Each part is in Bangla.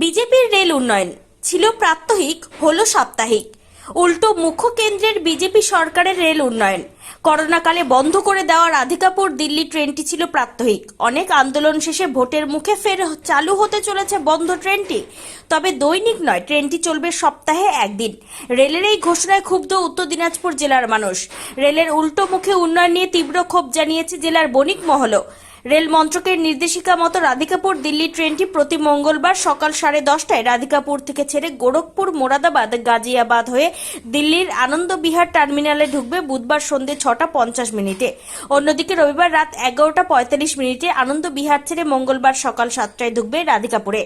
বিজেপির রেল উন্নয়ন ছিল প্রাত্যহিক, হলো সাপ্তাহিক। উল্টো মুখ্য কেন্দ্রের বিজেপি সরকারের রেল উন্নয়ন। করোনাকালে বন্ধ করে দেওয়া রাধিকাপুর দিল্লি ট্রেনটি ছিল প্রাত্যহিক। অনেক আন্দোলন শেষে ভোটের মুখে ফের চালু হতে চলেছে বন্ধ ট্রেনটি। তবে দৈনিক নয়, ট্রেনটি চলবে সপ্তাহে একদিন। রেলের এই ঘোষণায় ক্ষুব্ধ উত্তর দিনাজপুর জেলার মানুষ। রেলের উল্টো মুখে উন্নয়ন নিয়ে তীব্র ক্ষোভ জানিয়েছে জেলার বণিক মহলও। রেল মন্ত্রকের নির্দেশিকা মতো রাধিকাপুর দিল্লি ট্রেনটি প্রতি মঙ্গলবার সকাল সাড়ে দশটায় রাধিকাপুর থেকে ছেড়ে গোরখপুর, মোরাদাবাদ, গাজিয়াবাদ হয়ে দিল্লির আনন্দ বিহার টার্মিনালে ঢুকবে বুধবার সন্ধে ছটা পঞ্চাশ মিনিটে। অন্যদিকে রবিবার রাত এগারোটা পঁয়তাল্লিশ মিনিটে আনন্দ বিহার ছেড়ে মঙ্গলবার সকাল সাতটায় ঢুকবে রাধিকাপুরে।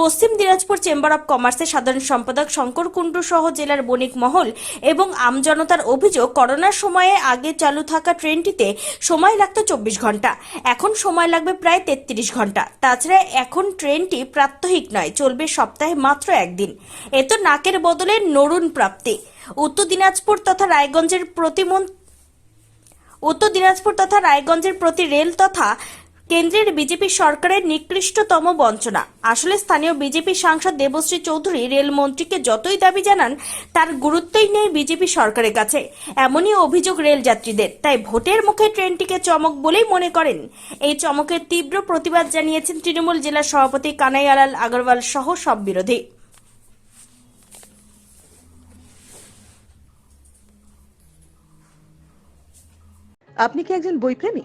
পশ্চিম দিনাজপুর চেম্বার অব কমার্সের সাধারণ সম্পাদক শঙ্কর কুণ্ডু সহ জেলার বণিক মহল এবং আমজনতার অভিযোগ, করোনার সময়ে আগে চালু থাকা ট্রেনটিতে সময় লাগত চব্বিশ ঘণ্টা। এখন সময় লাগবে প্রায় তেত্রিশ ঘণ্টা। তাছাড়া এখন ট্রেনটি প্রাত্যহিক নয়, চলবে সপ্তাহে মাত্র একদিন। এ তো নাকের বদলে নরুন প্রাপ্তি। উত্তর দিনাজপুর তথা রায়গঞ্জের প্রতিমন্ত্রী উত্তর দিনাজপুর তথা রায়গঞ্জের প্রতি রেল তথা কেন্দ্রের বিজেপি সরকারের নিকৃষ্টতম বঞ্চনা। আসলে স্থানীয় বিজেপি সাংসদ দেবশ্রী চৌধুরী রেলমন্ত্রীকে যতই দাবি জানান, তার গুরুত্বই নেই বিজেপি সরকারের কাছে। এমনই অভিযোগ রেল যাত্রীদের তাই ভোটের মুখে ট্রেনটিকে চমক বলেই মনে করেন। এই চমকের তীব্র প্রতিবাদ জানিয়েছেন তৃণমূল জেলা সভাপতি কানাইয়ালাল আগরওয়াল সহ সব বিরোধী। আপনি কি একজন বইপ্রেমী?